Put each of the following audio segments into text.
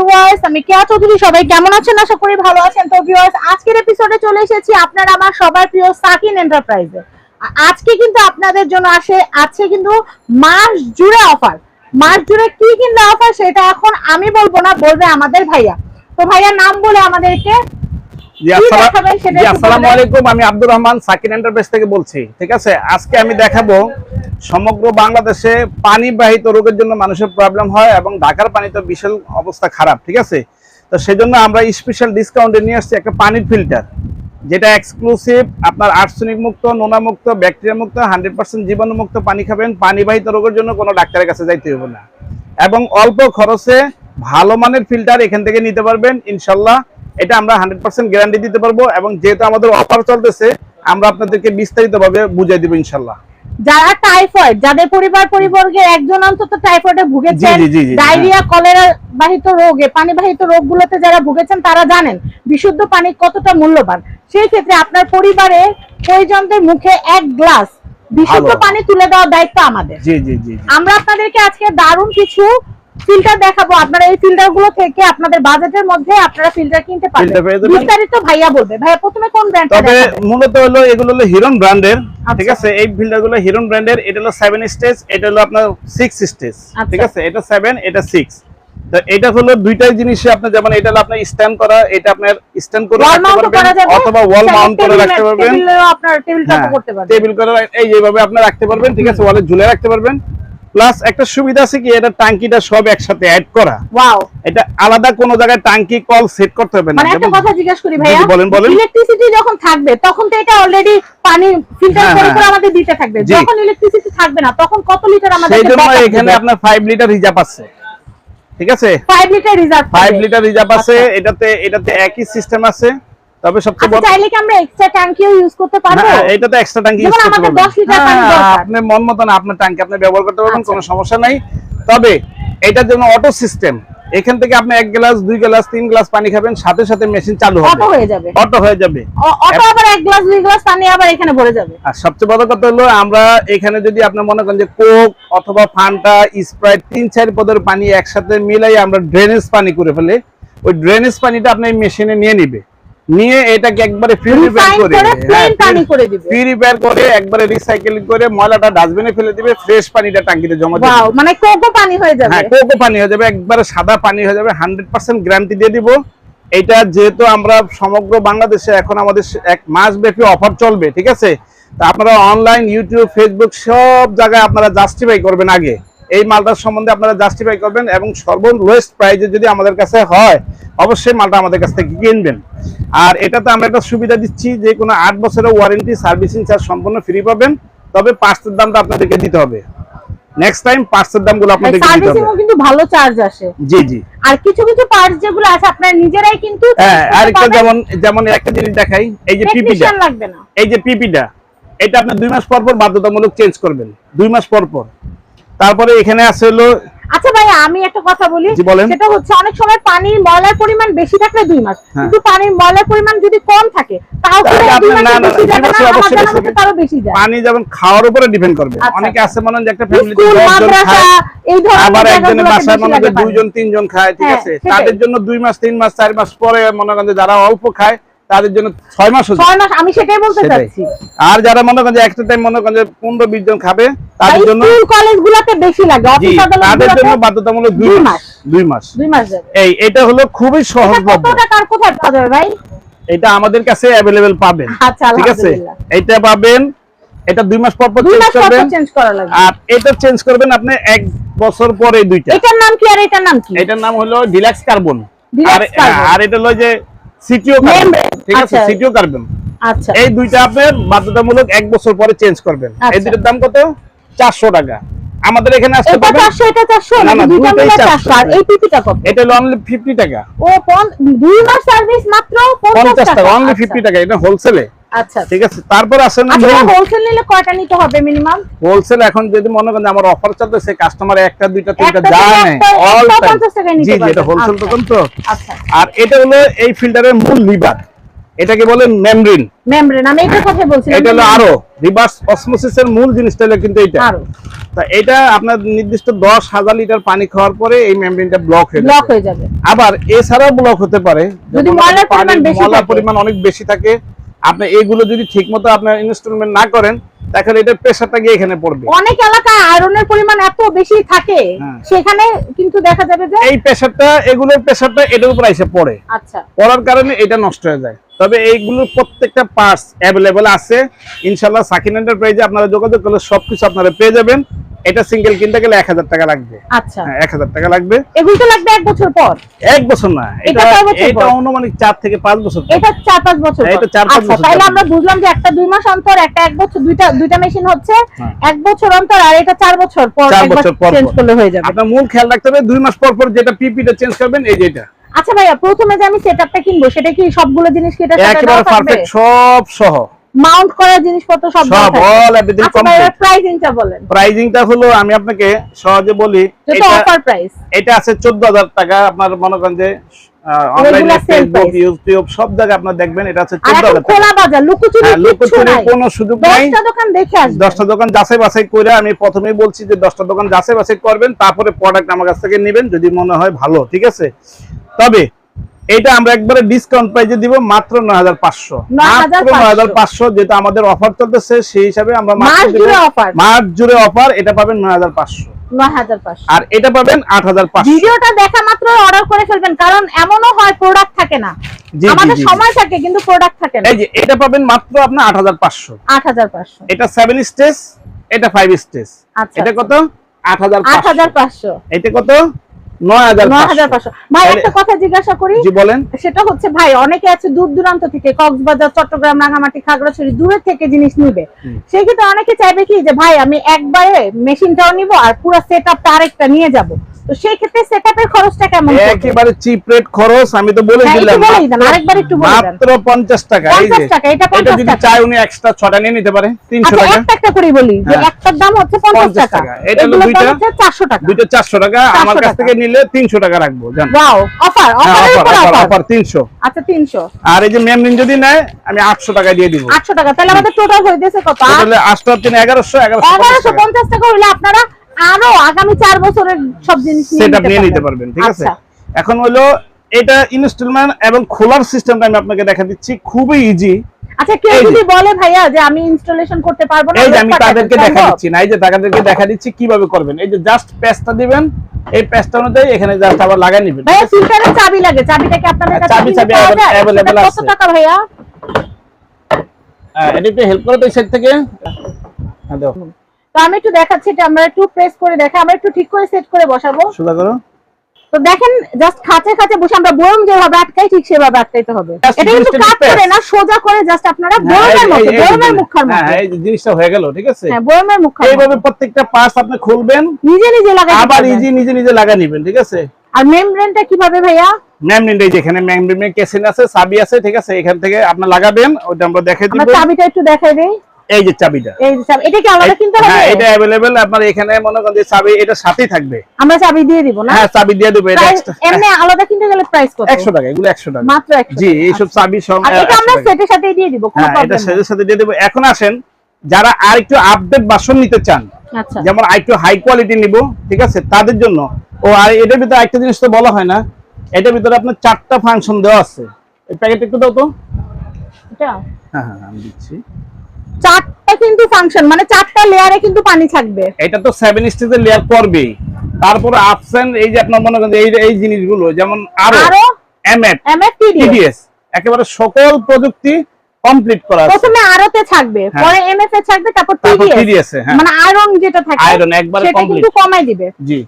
আমি আজকে কিন্তু আপনাদের জন্য আসে কিন্তু মাস জুড়ে অফার মাস জুড়ে কি অফার সেটা এখন আমি বলব না, বলবে আমাদের ভাইয়া। তো ভাইয়া নাম বলে আমাদেরকে আসসালাম- দেখাবেন সেটা জি, একটু আসসালামু আলাইকুম আমি আব্দুর রহমান সাকিন এন্টারপ্রাইজ থেকে বলছি ঠিক আছে? আজকে আমি দেখাবো সমগ্র বাংলাদেশে পানি রোগের জন্য মানুষের প্রবলেম হয় এবং ঢাকার পানি তো বিশাল অবস্থা খারাপ ঠিক আছে? তো সেজন্য আমরা স্পেশাল ডিসকাউন্টে নিয়ে আসছি একটা পানির ফিল্টার যেটা এক্সক্লুসিভ আপনার আর্সেনিক মুক্ত নোনা মুক্ত ব্যাকটেরিয়া মুক্ত হান্ড্রেড পার্সেন্ট জীবাণু মুক্ত পানি খাবেন। পানি বাহিত রোগের জন্য কোনো ডাক্তারের কাছে যাইতে হবে না। এবং অল্প খরচে ভালো মানের ফিল্টার এখান থেকে নিতে পারবেন ইনশাল্লাহ। এটা আমরা হান্ড্রেড পার্সেন্ট গ্যারান্টি দিতে পারব এবং যেহেতু আমাদের অফার চলতেছে আমরা আপনাদেরকে বিস্তারিত ভাবে বুঝাই দেবো ইনশাল্লাহ। যারা টাইফয়েড যাদের পরিবার পরিবর্গের একজন অন্তত টাইফয়েডে ভুগেছেন ডায়রিয়া কলেরা বাহিত রোগে পানি বাহিত রোগগুলোতে যারা ভুগেছেন তারা জানেন বিশুদ্ধ পানি কতটা মূল্যবান। সেই ক্ষেত্রে আপনার পরিবারে পরিজনদের মুখে এক গ্লাস বিশুদ্ধ পানি তুলে দেওয়ার দায়িত্ব আমাদের। আমরা আপনাদেরকে আজকে দারুণ কিছু ফিল্টার দেখাবো। আপনারা এই ফিল্টারগুলো থেকে আপনাদের বাজেটের মধ্যে আপনারা ফিল্টার কিনতে পারবেন। বিস্তারিত ভাইয়া বলবে। ভাইয়া প্রথমে কোন ব্র্যান্ডটা তবে মূলত হলো এগুলো হলো হিরন ব্র্যান্ডের আচ্ছা। ঠিক আছে? এই ফিল্টারগুলো হিরন ব্র্যান্ডের এটা হলো সেভেন স্টেজ এটা হলো আপনার সিক্স স্টেজ আচ্ছা। ঠিক আছে? এটা সেভেন এটা সিক্স তো এটা হলো দুইটাই জিনিসই আপনার যেমন এটা আপনার স্ট্যান্ড করা এটা আপনার স্ট্যান্ড করে রাখতে পারবেন অথবা ওয়াল মাউন্ট করে রাখতে পারবেন। টেবিল টপও করতে পারবেন। টেবিল করে এই যেভাবে আপনি রাখতে পারবেন ঠিক আছে? ওয়ালে ঝুলে রাখতে পারবেন। প্লাস একটা সুবিধা আছে কি এটা টাঙ্কিটা সব একসাথে অ্যাড করা। ওয়াও এটা আলাদা কোনো জায়গায় টাঙ্কি কল সেট করতে হবে না মানে একটা কথা জিজ্ঞেস করি ভাইয়া বলেন, বলেন। ইলেকট্রিসিটি যখন থাকবে তখন তো এটা অলরেডি পানি ফিল্টার হ্যাঁ, করে করে হ্যাঁ। আমাদের দিতে থাকবে। যখন ইলেকট্রিসিটি থাকবে না তখন কত লিটার আমাদের সেই জন্য এখানে আপনার ফাইভ লিটার রিজার্ভ আছে। ঠিক আছে? 5 litre reserve five litre reserve আছে আচ্ছা। এটাতে এটাতে একই সিস্টেম আছে। তবে সবচেয়ে আচ্ছা বড় চাইলে কি আমরা এক্সট্রা ট্যাঙ্কিও ইউজ করতে পারব? হ্যাঁ, এটাতে এক্সট্রা ট্যাঙ্কি ইউজ করতে আমাদের 10 লিটার পানি হ্যাঁ, দরকার। আপনি মন মতন আপনার ট্যাঙ্কি আপনি ব্যবহার করতে পারবেন আচ্ছা। কোনো সমস্যা নাই। তবে এটার জন্য অটো সিস্টেম এখান থেকে আপনি এক গ্লাস দুই গ্লাস তিন গ্লাস পানি খাবেন সাথে সাথে মেশিন চালু হবে। অটো হয়ে যাবে। অটো হয়ে যাবে। অটো আবার এক গ্লাস দুই গ্লাস পানি আবার এখানে ভরে যাবে। আর সবচেয়ে বড় কথা হলো আমরা এখানে যদি আপনি মনে করেন যে কোক অথবা ফান্টা স্প্রাইট তিন চার পদের পানি একসাথে মিলাই আমরা ড্রেনেজ পানি করে ফেলে ওই ড্রেনেজ পানিটা আপনি মেশিনে নিয়ে নিবে। নিয়ে এটাকে একবারে পিউরিফাই করে হ্যাঁ, করে দিবে। পিউরিফাই করে একবারে রিসাইকেলিং করে ময়লাটা ডাস্টবিনে ফেলে দিবে ফ্রেশ পানিটা টাঙ্কিতে জমা দিবে। ওয়াও মানে কোকো পানি হয়ে যাবে। হ্যাঁ কোকো পানি হয়ে যাবে একবারে সাদা পানি হয়ে যাবে হান্ড্রেড পার্সেন্ট গ্যারান্টি দিয়ে দিব। এটা যেহেতু আমরা সমগ্র বাংলাদেশে এখন আমাদের এক মাস ব্যাপী অফার চলবে ঠিক আছে? তা আপনারা অনলাইন ইউটিউব ফেসবুক সব জায়গায় আপনারা জাস্টিফাই করবেন আগে। এই মালটার সম্বন্ধে আপনারা জাস্টিফাই করবেন এবং সর্বলোয়েস্ট প্রাইজে যদি আমাদের কাছে হয় অবশ্যই মালটা আমাদের কাছ থেকে কিনবেন। আর এটাতে আমরা একটা সুবিধা দিচ্ছি যে কোনো আট বছরের ওয়ারেন্টি সার্ভিসিং চার্জ সম্পূর্ণ ফ্রি পাবেন তবে পার্টসের দামটা আপনাদেরকে দিতে হবে। নেক্সট টাইম পার্টসের দামগুলো আপনাদেরকে দিতে হবে। কিন্তু ভালো চার্জ আসে। জি জি। আর কিছু কিছু পার্টস যেগুলো আছে আপনারা নিজেরাই কিন্তু হ্যাঁ আরেকটা যেমন যেমন একটা জিনিস দেখাই এই যে পিপিটা লাগবে না। এই যে পিপিটা এটা আপনি দুই মাস পর পর বাধ্যতামূলক চেঞ্জ করবেন। দুই মাস পর পর। তারপরে এখানে আছে হলো আচ্ছা ভাই আমি একটা কথা বলি। সেটা হচ্ছে অনেক সময় পানির ময়লার পরিমাণ বেশি থাকলে দুই মাস। হ্যাঁ। কিন্তু পানির ময়লার পরিমাণ যদি কম থাকে পানি যেমন খাওয়ার উপরে ডিপেন্ড করবে। আচ্ছা, অনেকে। আছে মনে হয় একটা আবার একজনের বাসায় মনে দুইজন তিনজন খায় ঠিক হ্যাঁ, আছে। তাদের জন্য দুই মাস তিন মাস চার মাস পরে মনে করেন যে যারা অল্প খায় তাদের জন্য ছয় মাস ছয় মাস আমি সেটাই বলতে। চাচ্ছি। আর যারা মনে করেন যে একটা টাইম মনে করেন যে পনেরো বিশ জন খাবে তাদের জন্য স্কুল কলেজ বেশি লাগে তাদের জন্য বাধ্যতামূলক দুই মাস। দুই মাস। দুই মাস এই এটা হলো খুবই সহজলভ্য। কত টাকার কোথায় পাওয়া যাবে ভাই? এটা আমাদের কাছে অ্যাভেলেবেল পাবেন। আচ্ছা, ঠিক আছে? এটা পাবেন এটা দুই মাস পর পর চেঞ্জ করবেন। করা আর এটা চেঞ্জ করবেন আপনি এক বছর পরে দুইটা। এটার নাম কি আর এটার নাম কি? এটার নাম হলো ডিলাক্স কার্বন আর আর এটা হলো যে সিটিও ঠিক আছে আচ্ছা। সিটিও কার্বন আচ্ছা। এই দুইটা আপনি বাধ্যতামূলক এক বছর পরে চেঞ্জ করবেন। এই আচ্ছা। দুইটার দাম কত? চারশো টাকা। আমাদের এখানে আসতে এটা পারবেন চারশো এটা চারশো? না, না, দুইটা মিলে 400 আর এই পিপিটা কত? এটা হলো অনলি ফিফটি টাকা। ও দুই মাস সার্ভিস মাত্র পঞ্চাশ পঞ্চাশ টাকা অনলি আচ্ছা। ফিফটি টাকা। এটা হোলসেলে আচ্ছা। ঠিক আছে তারপর আসেন আচ্ছা হোলসেল নিলে কয়টা নিতে হবে মিনিমাম হোলসেল এখন যদি মনে করেন আমার অফার চলতেছে কাস্টমার একটা দুইটা তিনটা একটা যায় থেকে না একটা- অল একটা টাইম 50 টাকায় নিতে জি জি এটা হোলসেল আচ্ছা। দোকান তো। আচ্ছা। আর এটা হলো এই ফিল্টারের মূল লিভার এটাকে বলে মেমব্রেন মেমব্রেন আমি এটার কথা বলছিলাম। এটা হলো আরও। রিভার্স মূল জিনিসটা হলো কিন্তু এটা আরও। তা এটা আপনার নির্দিষ্ট দশ হাজার লিটার পানি খাওয়ার পরে এই মেমব্রেনটা ব্লক হয়ে ব্লক হয়ে যাবে। আবার এছাড়াও ব্লক হতে পারে। যদি ময়লার পরিমাণ বেশি ময়লার পরিমাণ অনেক বেশি থাকে আপনি এগুলো যদি ঠিকমতো আপনার ইনস্টলমেন্ট না করেন তাহলে এটা প্রেসারটা গিয়ে এখানে পড়বে। অনেক এলাকায় আয়রনের পরিমাণ এত বেশি থাকে হ্যাঁ। সেখানে কিন্তু দেখা যাবে যে এই প্রেসারটা এগুলোর প্রেসারটা এটার উপর এসে পড়ে। আচ্ছা। পড়ার কারণে এটা নষ্ট হয়ে যায়। তবে এইগুলোর প্রত্যেকটা পার্টস অ্যাভেলেবেল আছে। ইনশাল্লাহ সাকিন এন্টারপ্রাইজে আপনারা যোগাযোগ করলে সবকিছু আপনারা পেয়ে যাবেন। এটা সিঙ্গেল কিনতে গেলে এক হাজার টাকা লাগবে। আচ্ছা। হ্যাঁ এক হাজার টাকা লাগবে। এগুলো তো লাগবে এক বছর পর? এক বছর না এটা এটা অনুমানিক চার থেকে পাঁচ বছর এটা চার পাঁচ বছর হ্যাঁ, এটা চার পাঁচ আচ্ছা বছর তাহলে আমরা বুঝলাম যে একটা দুই মাস অন্তর একটা এক বছর দুইটা দুইটা মেশিন হচ্ছে। হ্যাঁ। এক বছর অন্তর আর এটা চার বছর পর চার একবার বছর পর চেঞ্জ করলে হয়ে যাবে। আপনার মূল খেয়াল রাখতে হবে দুই মাস পর পর যেটা পিপিটা চেঞ্জ করবেন এই যেটা আচ্ছা ভাইয়া প্রথমে যে আমি সেটআপটা কিনবো সেটা কি সবগুলো জিনিস কি এটা একেবারে পারফেক্ট সব সহ। মাউন্ট করার জিনিসপত্র সব সব অল এভরিথিং কমপ্লিট প্রাইসিংটা বলেন। প্রাইজিংটা হলো আমি আপনাকে সহজে বলি এটা অফার প্রাইস এটা আছে চোদ্দ হাজার টাকা আপনার মনে করেন যে অনলাইনে ফেসবুক ইউটিউব সব জায়গায় আপনার দেখবেন এটা আছে আর চোদ্দ এখন হাজার টাকা। খোলা বাজার লুকোচুরি হ্যাঁ, কিচ্ছু লুকোচুরির নাই। কোনো সুযোগ নাই। দশটা দোকান দেখে আসবেন। দশটা দোকান যাচাই বাছাই করে আমি প্রথমেই বলছি যে দশটা দোকান যাচাই বাছাই করবেন তারপরে প্রোডাক্ট আমার কাছ থেকে নেবেন যদি মনে হয় ভালো ঠিক আছে? তবে এটা আমরা একবারে ডিসকাউন্ট প্রাইজে দিব মাত্র নয় হাজার পাঁচশো। 9,500 মাত্র নয় হাজার পাঁচশো। যেটা আমাদের অফার চলতেছে সেই হিসাবে আমরা মাত্র মাস জুড়ে অফার মাস জুড়ে অফার এটা পাবেন নয় হাজার পাঁচশো। নয় হাজার পাঁচশো। আর এটা পাবেন আট হাজার পাঁচশো। ভিডিওটা দেখা মাত্র অর্ডার করে ফেলবেন কারণ এমনও হয় প্রোডাক্ট থাকে না। আমাদের। সময় থাকে কিন্তু প্রোডাক্ট থাকে না। এই যে এটা পাবেন মাত্র আট হাজার পাঁচশো। এটা সেভেন স্টেজ এটা ফাইভ স্টেজ আচ্ছা, এটা কত? আট হাজার আট হাজার পাঁচশো। এটা কত? ভাই একটা কথা জিজ্ঞাসা করি বলেন সেটা হচ্ছে ভাই অনেকে আছে দূর দূরান্ত থেকে কক্সবাজার চট্টগ্রাম রাঙামাটি খাগড়াছড়ি দূরের থেকে জিনিস নিবে হুম। অনেকে চাইবে কি যে ভাই আমি একবারে মেশিনটাও নিব আর পুরো সেট আপটা আরেকটা নিয়ে যাব তো সেই ক্ষেত্রে সেট খরচটা কেমন একেবারে চিপ রেট খরচ আমি তো বলে দিলাম একটু বলেই দেন, আরেকবার একটু বলে দেন। মাত্র পঞ্চাশ টাকা 50 টাকা, এটা এটা 50 যদি টাকা। উনি এক্সট্রা ছটা নিয়ে নিতে পারে তিনশো টাকা একটা একটা করে বলি যে। একটার দাম হচ্ছে 50 টাকা টাকা। এটা হলো দুইটা। হচ্ছে চারশো টাকা দুইটা চারশো টাকা আমার কাছ থেকে নিলে তিনশো টাকা রাখব জান। ওয়াও অফার হ্যাঁ, অফার অফার আচ্ছা তিনশো। আর এই যে মেমরিন যদি নেয় আমি আটশো টাকা দিয়ে দিব। আটশো টাকা তাহলে আমাদের টোটাল হইতেছে কত? তাহলে আটশো তিন এগারোশো এগারোশো এগারোশো পঞ্চাশ টাকা হইলে আপনারা আরও আগামী চার বছরের সব জিনিস নিয়ে নিতে পারবেন ঠিক আছে? আচ্ছা। এখন হলো এটা ইনস্টলমেন্ট এবং খোলার সিস্টেমটা আমি আপনাকে দেখা দিচ্ছি খুবই ইজি আচ্ছা কেউ যদি বলে ভাইয়া যে আমি ইনস্টলেশন করতে পারব না এই যে আমি তাদেরকে দেখা দিচ্ছি না এই যে তাদেরকে দেখা দিচ্ছি কীভাবে করবেন? এই যে জাস্ট পেজটা দিবেন এই পেজটা অনুযায়ী এখানে জাস্ট আবার লাগাই নেবেন ভাইয়া ফিল্টারের চাবি লাগে চাবিটা কি আপনাদের কাছে চাবি- চাবি available সেটা কত টাকা ভাইয়া? হ্যাঁ, এটা একটু হেল্প করো তো এই সাইড থেকে। হ্যাঁ দাও। তো আমি একটু দেখাচ্ছি এটা আমরা একটু প্রেস করে দেখা আমরা একটু ঠিক করে সেট করে বসাবো। সোজা করো। তো দেখেন জাস্ট খাঁচে খাঁচে বসে আমরা যেভাবে আটকাই ঠিক সেভাবে আটকাইতে হবে। এটা কিন্তু press। করে না সোজা করে জাস্ট আপনারা হ্যাঁ, মতো বরমের মুখার হ্যাঁ, এই জিনিসটা হয়ে গেল ঠিক আছে? হ্যাঁ এইভাবে প্রত্যেকটা পার্টস আপনি খুলবেন নিজে নিজে লাগাই আবার ইজি নিজে নিজে লাগা নেবেন ঠিক আছে? আর মেমব্রেনটা কীভাবে ভাইয়া? মেমরিন এই যেখানে মেমরিন কেসিন আছে চাবি আছে ঠিক আছে? এখান থেকে আপনি লাগাবেন ওটা আমরা দেখে দিব। আমরা চাবিটা একটু দেখাই দেই। এই যে চাবিটা এই যে চাবি এটা কি আলাদা কিনতে হবে হ্যাঁ এটা अवेलेबल আপনার এখানে মনে করেন যে চাবি এটা সাথেই থাকবে আমরা চাবি দিয়ে দিব না হ্যাঁ চাবি দিয়ে দেবো এটা Price- extra- এমনি আলাদা কিনতে গেলে প্রাইস কত 100 টাকা এগুলো 100 টাকা মাত্র 100 জি এইসব চাবি সব আর এটা 100 আমরা টাকা। সেটের সাথে দিয়ে দিব কোনো হ্যাঁ এটা প্রবলেম নেই সাথে সাথে দিয়ে দেবো এখন আসেন যারা আর একটু আপডেট বাসন নিতে চান আচ্ছা যেমন আর একটু হাই কোয়ালিটি নিব ঠিক আছে তাদের জন্য ও আর এটার ভিতরে একটা জিনিস তো বলা হয় না এটার ভিতরে আপনার চারটা ফাংশন দেওয়া আছে এই প্যাকেট একটু দাও তো এটা হ্যাঁ হ্যাঁ আমি দিচ্ছি চারটা কিন্তু ফাংশন মানে চারটা লেয়ারে কিন্তু পানি থাকবে। এটা তো সেভেন স্টেজের লেয়ার করবেই। তারপরে আপসেন এই যে আপনার মনে করেন এই এই জিনিসগুলো যেমন আরও আরও? এমএট এমএফটিডি টিডিএস একেবারে সকল প্রযুক্তি কমপ্লিট করা আছে। প্রথমে আরোতে থাকবে হ্যাঁ। পরে এমএফ এ থাকবে তারপর টিডিএস হ্যাঁ। মানে আয়রন যেটা থাকে আয়রন একবারে সেটা কিন্তু কমাই দিবে। জি।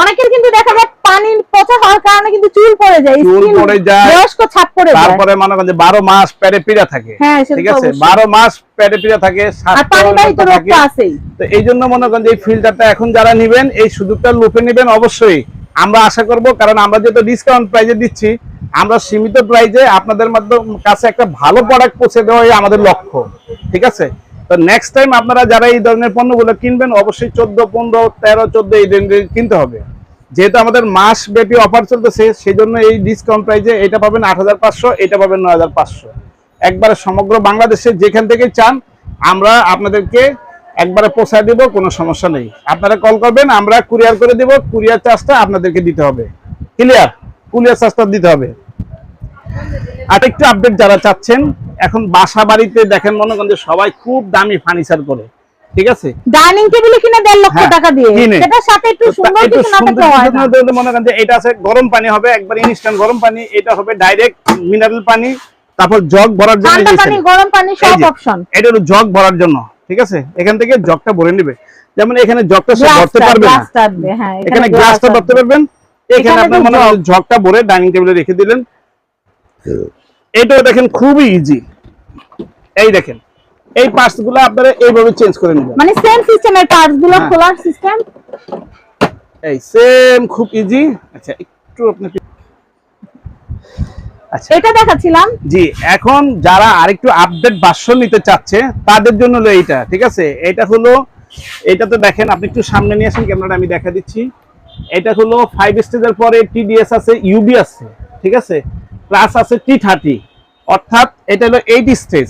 অনেকের কিন্তু দেখা যায় পানির পচা হওয়ার কারণে কিন্তু চুল পড়ে যায় চুল পড়ে যায়। বয়স্ক ছাপ পড়ে যায়। তারপরে মনে করেন যে বারো মাস পেটে পিড়া থাকে। হ্যাঁ, ঠিক আছে? অবশ্যই। বারো মাস পেটে পিড়া থাকে আর স্বাস্থ্য পানিবাহিত রোগ তো আছেই। তো এই জন্য মনে করেন যে এই ফিল্টারটা এখন যারা নিবেন এই সুযোগটা লুপে নিবেন অবশ্যই। আমরা আশা করব কারণ আমরা যেহেতু ডিসকাউন্ট প্রাইজে দিচ্ছি আমরা সীমিত প্রাইজে আপনাদের মাধ্যম কাছে একটা ভালো প্রোডাক্ট পৌঁছে দেওয়াই আমাদের লক্ষ্য। ঠিক আছে? তো নেক্সট টাইম আপনারা যারা এই ধরনের পণ্যগুলো কিনবেন, অবশ্যই চোদ্দ, পনেরো, তেরো, চোদ্দ এই রেঞ্জে কিনতে হবে। যেহেতু আমাদের মাস ব্যাপী অফার চলতেছে সেই জন্য এই ডিসকাউন্ট প্রাইজে এটা পাবেন আট হাজার পাঁচশো, এটা পাবেন নয় হাজার পাঁচশো। একবারে সমগ্র বাংলাদেশে যেখান থেকে চান, আমরা আপনাদেরকে একবারে পৌঁছায় দিব, কোনো সমস্যা নেই। আপনারা কল করবেন, আমরা কুরিয়ার করে দিব কুরিয়ার চার্জটা আপনাদেরকে দিতে হবে। ক্লিয়ার কুরিয়ার চার্জটা দিতে হবে। আর একটু আপডেট যারা চাচ্ছেন এখন বাসা বাড়িতে দেখেন মনে করেন যে সবাই খুব দামি ফার্নিচার করে ঠিক আছে? ডাইনিং টেবিল কিনে দেড় লক্ষ হ্যাঁ, টাকা দিয়ে। সেটার সাথে একটু সুন্দর কিছু না থাকলে হয় না না মনে করেন যে এটা আছে গরম পানি হবে একবার ইনস্ট্যান্ট গরম পানি এটা হবে ডাইরেক্ট মিনারেল পানি তারপর জগ ভরার জন্য ঠান্ডা পানি গরম পানি সব অপশন এটা হলো জগ ভরার জন্য ঠিক আছে? এখান থেকে জগটা ভরে নেবে। যেমন এখানে জগটা ভরতে না। হ্যাঁ এখানে গ্লাসটা ভরতে পারবেন। এখানে আপনি মনে জগটা ভরে ডাইনিং টেবিলে রেখে দিলেন। এটাও দেখেন খুবই ইজি এই দেখেন এই পার্টসগুলো আপনারা এইভাবে চেঞ্জ করে নেবেন। মানে সেম সিস্টেমের পার্টসগুলো। খোলার সিস্টেম এই সেম খুব ইজি আচ্ছা একটু আপনি আচ্ছা। এটা দেখাচ্ছিলাম। জি এখন যারা আরেকটু আপডেট ভার্সন নিতে চাচ্ছে তাদের জন্য হলো এইটা ঠিক আছে? এটা হলো এটা তো দেখেন আপনি একটু সামনে নিয়ে আসেন ক্যামেরাটা আমি দেখা দিচ্ছি। এটা হলো ফাইভ স্টেজের পরে টিডিএস আছে ইউবি আছে ঠিক আছে? প্লাস আছে টি থার্টি অর্থাৎ এটা হলো এইট স্টেজ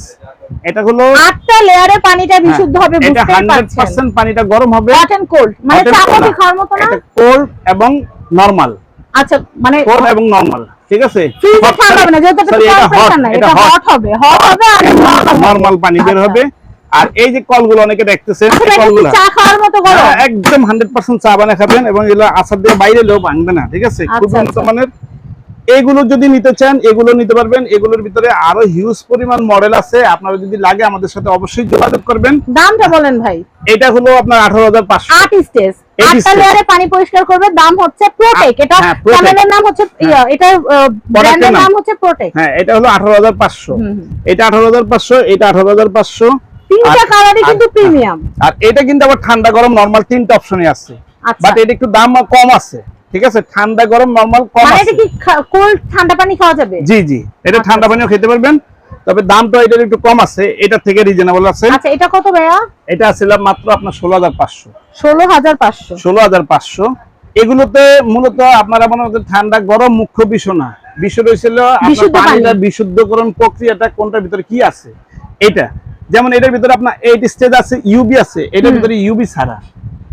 এটা হলো আটটা লেয়ারে পানিটা বিশুদ্ধ হবে হ্যাঁ, এটা পানিটা গরম হবে। হট এন্ড কোল্ড মানে। খাওয়ার মতো না? কোল্ড এবং নরমাল আচ্ছা মানে কোল্ড এবং নরমাল ঠিক আছে? ফ্রিজে Hot- ঠান্ডা না যেহেতু এটা sorry, এটা কম্প্রেসার hot, না এটা এটা hot। হট হবে হট হবে আর নরমাল পানি বের আচ্ছা। হবে। আর এই যে কলগুলো অনেকে দেখতেছেন আচ্ছা, কলগুলো চা খাওয়ার মতো হ্যাঁ, একদম হান্ড্রেড পার্সেন্ট চা বানিয়ে খাবেন এবং এগুলো আচার দিয়ে বাইরে এলেও ভাঙবে না ঠিক আছে? খুব আচ্ছা, উন্নত আচ্ছা। মানের এগুলো যদি নিতে চান এগুলো নিতে পারবেন। এগুলোর ভিতরে আরও হিউজ পরিমাণ মডেল আছে। আপনারা যদি লাগে আমাদের সাথে অবশ্যই যোগাযোগ করবেন। দামটা বলেন ভাই। এটা হলো আপনার আঠারো হাজার পাঁচশো। আট স্টেজ। আটটা লেয়ারে পানি পরিষ্কার করবে দাম হচ্ছে প্রোটেক এটা হ্যাঁ, চ্যানেলের নাম হচ্ছে এটা ব্র্যান্ডের নাম। হচ্ছে প্রোটেক হ্যাঁ এটা হলো আঠারো হাজার পাঁচশো। হুম, হুম। এটা আঠারো হাজার পাঁচশো এটা আঠারো হাজার পাঁচশো। তিনটা কালারই কিন্তু প্রিমিয়াম আর এটা কিন্তু আবার ঠান্ডা গরম নরমাল তিনটা অপশনই আছে। আচ্ছা। বাট এটা একটু দাম কম আছে। ঠিক আছে? ঠান্ডা গরম নরমাল কম মানে আছে। এটা কি কোল্ড ঠান্ডা পানি খাওয়া যাবে? জি জি। এটা আচ্ছা, ঠান্ডা পানিও খেতে পারবেন। তবে দামটা এটার একটু কম আছে। এটা থেকে রিজনেবল আছে। আচ্ছা এটা কত ভাইয়া? এটা ছিল মাত্র আপনার ষোলো হাজার পাঁচশো। ষোলো হাজার পাঁচশো। ষোলো হাজার পাঁচশো। এগুলোতে মূলত আপনারা মনে হচ্ছে ঠান্ডা গরম মুখ্য বিষয় না। বিষয় রয়েছিল আপনার। পানিটা বিশুদ্ধকরণ প্রক্রিয়াটা কোনটার ভিতরে কি আছে? এটা। যেমন এটার ভিতরে আপনার এইট স্টেজ আছে ইউবি আছে এটার ভিতরে ইউবি ছাড়া।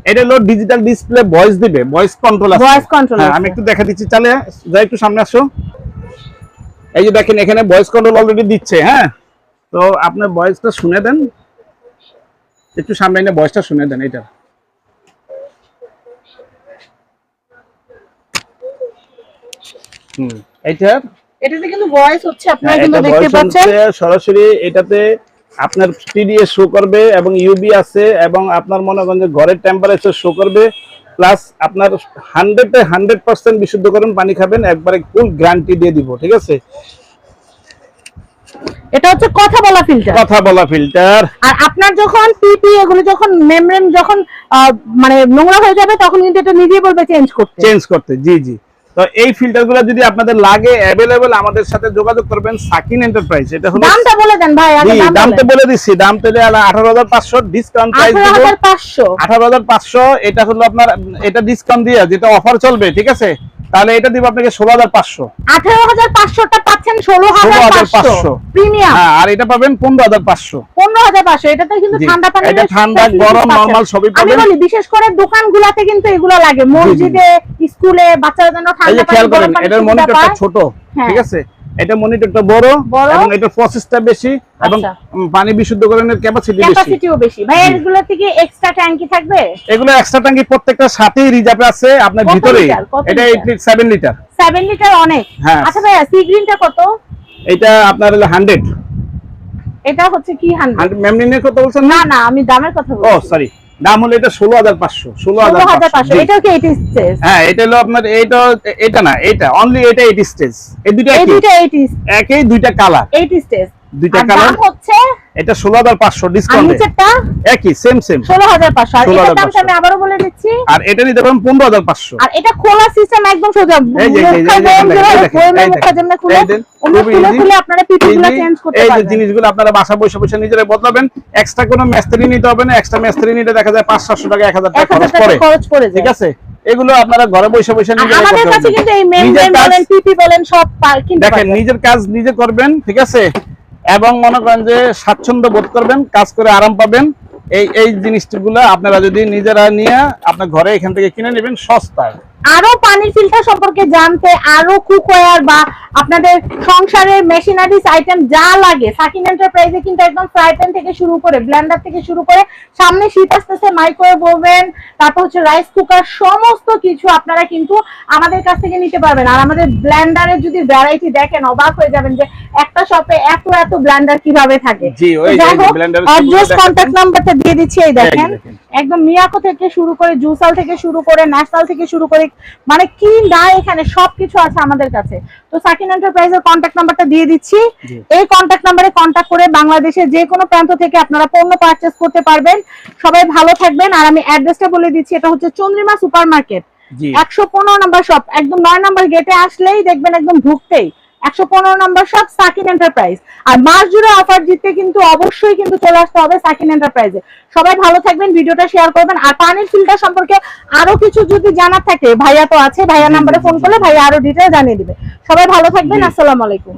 এটা হলো ডিজিটাল ডিসপ্লে ভয়েস দিবে ভয়েস কন্ট্রোল আছে। Control হ্যাঁ, আমি একটু দেখা দিচ্ছি তাহলে যাই একটু সামনে আসো। এই যে দেখেন এখানে ভয়েস কন্ট্রোল অলরেডি দিচ্ছে হ্যাঁ? তো আপনার ভয়েসটা শুনে দেন। একটু সামনে এনে ভয়েসটা শুনে দেন এটা হুম এইটা। এটাতে কিন্তু ভয়েস হচ্ছে আপনারা হ্যাঁ, কিন্তু দেখতে পাচ্ছেন। সরাসরি এটাতে আপনার টিডিএস শো করবে এবং ইউবি আছে এবং আপনার মনে করেন যে ঘরের টেম্পারেচার শো করবে প্লাস আপনার হান্ড্রেডে হান্ড্রেড পার্সেন্ট বিশুদ্ধকরণ পানি খাবেন একবারে ফুল গ্যারান্টি দিয়ে দিব ঠিক আছে? এটা হচ্ছে কথা বলা ফিল্টার কথা বলা ফিল্টার আর আপনার যখন পিপি এগুলো যখন মেমব্রেন যখন মানে নোংরা হয়ে যাবে তখন কিন্তু এটা নিজেই বলবে চেঞ্জ করতে। চেঞ্জ করতে জি জি। তো এই ফিল্টারগুলো যদি আপনাদের লাগে অ্যাভেলেবেল আমাদের সাথে যোগাযোগ করবেন সাকিন এন্টারপ্রাইজ এটা হলো দামটা বলে দেন ভাই আগে দামটা বলে দিচ্ছি। দাম হাজার পাঁচশো ডিসকাউন্ট প্রাইস আঠারো দিব হাজার পাঁচশো। আঠারো হাজার পাঁচশো এটা হলো আপনার এটা ডিসকাউন্ট দিয়ে যেটা অফার চলবে ঠিক আছে? তাহলে এটা দিব আপনাকে ষোলো হাজার পাঁচশো। আঠারো হাজার পাঁচশোটা পাচ্ছেন ষোলো হাজার পাঁচশো। প্রিমিয়াম। হ্যাঁ আর এটা পাবেন পনেরো হাজার পাঁচশো। পনেরো হাজার পাঁচশো। এটাতে কিন্তু ঠান্ডা পানি এটা ঠান্ডা, গরম, সবই আমি বলি বিশেষ করে দোকানগুলাতে কিন্তু এগুলো লাগে। মসজিদে স্কুলে বাচ্চারা যেন ঠান্ডা পানি খেয়াল করেন গরম এটার মনিটরটা ছোট হ্যাঁ। ঠিক আছে? এটা মনিটরটা বড়। এবং এটা প্রসেসটা বেশি এবং আচ্ছা। পানি বিশুদ্ধকরণের ক্যাপাসিটি বেশি। ক্যাপাসিটিও বেশি। ভাই এগুলো থেকে এক্সট্রা ট্যাঙ্কি থাকবে? এগুলো এক্সট্রা ট্যাঙ্কি প্রত্যেকটা সাথেই রিজার্ভে আছে আপনার কত ভিতরে এটা litre? Eight litre seven litre seven litre অনেক। হ্যাঁ। আচ্ছা ভাইয়া সি গ্রিনটা কত? এটা আপনার হলো হান্ড্রেড এটা হচ্ছে কি হান্ড্রেড হান্ড্রেড মেমরিনের কথা বলছেন না? না আমি দামের কথা বলছি। ও সরি দাম হলো এটা ষোলো হাজার পাঁচশো ষোলো হাজার পাঁচশো এটা কি এইট স্টেজ হ্যাঁ এটা হলো আপনার এটা এটা না এটা অনলি এটা এটি স্টেজ এই দুইটা একই। দুইটা কালার এইটি স্টেজ দুইটা কালার হচ্ছে এটা ষোলো হাজার পাঁচশো আর ডিসকাউন্ট নিচেরটা? একই সেম সেম ষোলো হাজার পাঁচশো। আর এটার দামটা 16,500 আমি আবারও বলে দিচ্ছি। আর এটা নিতে পারেন পনেরো হাজার পাঁচশো। আর এটা খোলা সিস্টেম একদম সোজা। এই যে, এই যে, খুলে খুলে আপনারা এই যে- চেঞ্জ করতে এই যে পারবেন জিনিসগুলো আপনারা বাসা বসে বসে নিজেরাই বদলাবেন। এক্সট্রা কোনো মিস্ত্রি নিতে হবে না এক্সট্রা মিস্ত্রি নিতে দেখা যায় পাঁচ সাতশো টাকা এক হাজার এক টাকা হাজার খরচ পড়ে ঠিক আছে? এগুলো আপনারা ঘরে বসে বসে আমাদের কাছে কিন্তু এই নিজের মেমব্রেন বলেন পিপি বলেন সব দেখেন নিজের কাজ নিজে করবেন ঠিক আছে? এবং মনে করেন যে স্বাচ্ছন্দ্য বোধ করবেন, কাজ করে আরাম পাবেন। এই এই জিনিসগুলো আপনারা যদি নিজেরা নিয়ে আপনার ঘরে এখান থেকে কিনে নেবেন সস্তায়। আরও পানির ফিল্টার সম্পর্কে জানতে আরও কুকওয়্যার বা আপনাদের সংসারের মেশিনারিজ আইটেম যা লাগে সাকিন এন্টারপ্রাইজে কিন্তু একদম ফ্রাই প্যান থেকে শুরু করে ব্লেন্ডার থেকে শুরু করে সামনে শীত আসতেছে মাইক্রোওয়েভ ওভেন তারপর হচ্ছে রাইস কুকার সমস্ত কিছু আপনারা কিন্তু আমাদের কাছ থেকে নিতে পারবেন। আর আমাদের ব্লেন্ডারের যদি ভ্যারাইটি দেখেন অবাক হয়ে যাবেন যে একটা শপে এত এত ব্লেন্ডার কীভাবে থাকে। জি, ওই তো যাই হোক অ্যাড্রেস কন্ট্যাক্ট নাম্বারটা দিয়ে দিচ্ছি এই দেখেন। দেখেন। একদম মিয়াকো থেকে শুরু করে জুসাল থেকে শুরু করে ন্যাশনাল থেকে শুরু করে মানে কি না এখানে সবকিছু আছে আমাদের কাছে। তো সাকিন এন্টারপ্রাইজের কন্ট্যাক্ট নাম্বারটা দিয়ে দিচ্ছি। এই কন্ট্যাক্ট নাম্বারে কন্ট্যাক্ট করে বাংলাদেশের যে কোনো প্রান্ত থেকে আপনারা পণ্য পারচেজ করতে পারবেন। সবাই ভালো থাকবেন। আর আমি অ্যাড্রেসটা বলে দিচ্ছি এটা হচ্ছে চন্দ্রিমা সুপার মার্কেট একশো পনেরো নাম্বার শপ একদম নয় নাম্বার গেটে আসলেই দেখবেন একদম ঢুকতেই। একশো পনেরো নাম্বার সব সাকিন এন্টারপ্রাইজ আর মাস জুড়ে অফার জিততে কিন্তু অবশ্যই কিন্তু চলে আসতে হবে সাকিন এন্টারপ্রাইজে সবাই ভালো থাকবেন ভিডিওটা শেয়ার করবেন। আর পানির ফিল্টার সম্পর্কে আরও কিছু যদি জানার থাকে ভাইয়া তো আছে ভাইয়া নাম্বারে ফোন করলে ভাইয়া আরও ডিটেল জানিয়ে দিবে। সবাই ভালো থাকবেন। আসসালামু আলাইকুম।